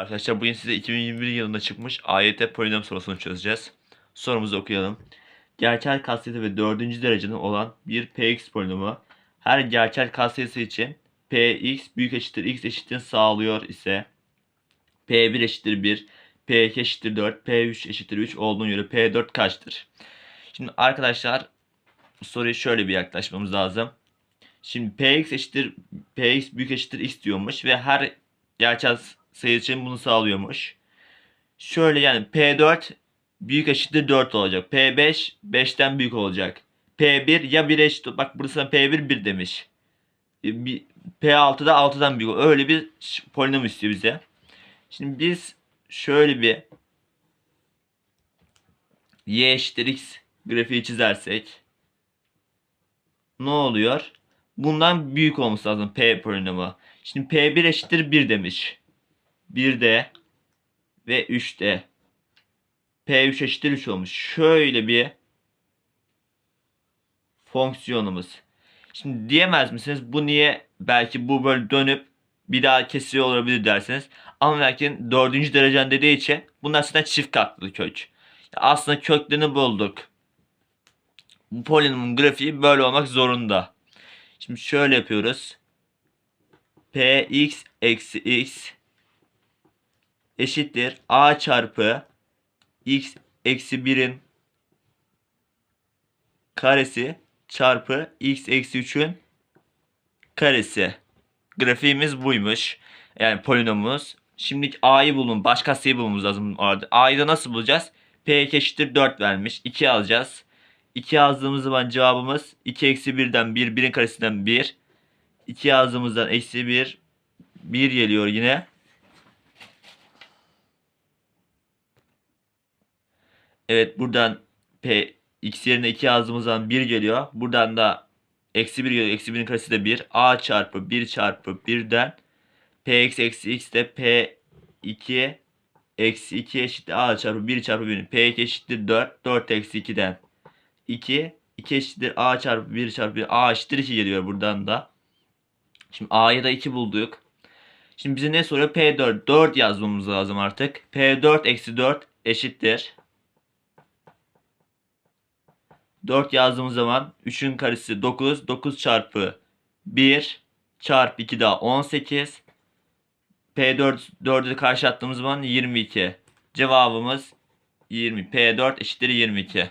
Arkadaşlar bugün size 2021 yılında çıkmış AYT polinom sorusunu çözeceğiz. Sorumuzu okuyalım. Gerçel katsayısı ve dördüncü derecenin olan bir px polinomu her gerçel katsayısı için px büyük eşittir x eşittir sağlıyor ise p1 eşittir 1, p2 eşittir 4, p3 eşittir 3 olduğuna göre p4 kaçtır? Şimdi arkadaşlar soruyu şöyle bir yaklaşmamız lazım. Şimdi px eşittir px büyük eşittir x diyormuş ve her gerçel sayı için bunu sağlıyormuş. Şöyle yani P4 büyük eşittir 4 olacak. P5 5'ten büyük olacak. P1 ya 1 eşit bak burası P1 1 demiş. E, bir- P6 da 6'dan büyük. Öyle bir polinom istiyor bize. Şimdi biz şöyle bir y eşittir x grafiği çizersek ne oluyor? Bundan büyük olması lazım P polinomu. Şimdi P1 eşittir 1 demiş. 1'de ve 3'te. P3 eşittir 3 olmuş. Şöyle bir fonksiyonumuz. Şimdi diyemez misiniz bu niye belki bu böyle dönüp bir daha kesiyor olabilir dersiniz. Ama belki dördüncü derecen dediği için bunlar aslında çift katlı kök. Aslında köklerini bulduk. Bu polinomun grafiği böyle olmak zorunda. Şimdi şöyle yapıyoruz. Px eksi x eşittir a çarpı x eksi 1'in karesi çarpı x eksi 3'ün karesi. Grafiğimiz buymuş. Yani polinomumuz. Şimdi a'yı bulun. Başka sayı bulmamız lazım orada. a'yı da nasıl bulacağız? p eşittir 4 vermiş. 2 alacağız. 2 yazdığımız zaman cevabımız 2 eksi 1'den 1, 1'in karesinden 1. 2 yazdığımızdan eksi 1, 1 geliyor yine. Evet buradan p x yerine 2 yazdığımız zaman 1 geliyor. Buradan da eksi 1 geliyor. Eksi 1'in karesi de 1. a çarpı 1 çarpı 1'den p x eksi x de p 2 eksi 2 eşittir a çarpı 1 çarpı 1'in p 2 eşittir 4. 4 eksi 2'den 2. 2 eşittir a çarpı 1 çarpı 1. a eşittir 2 geliyor buradan da. Şimdi a'yı da 2 bulduk. Şimdi bize ne soruyor? P4. 4 yazmamız lazım artık. P4 eksi 4 eşittir. 4 yazdığımız zaman 3'ün karesi 9. 9 çarpı 1 çarpı 2 daha 18. P4 4'ü karşı attığımız zaman 22. Cevabımız 20. P4 eşittir 22.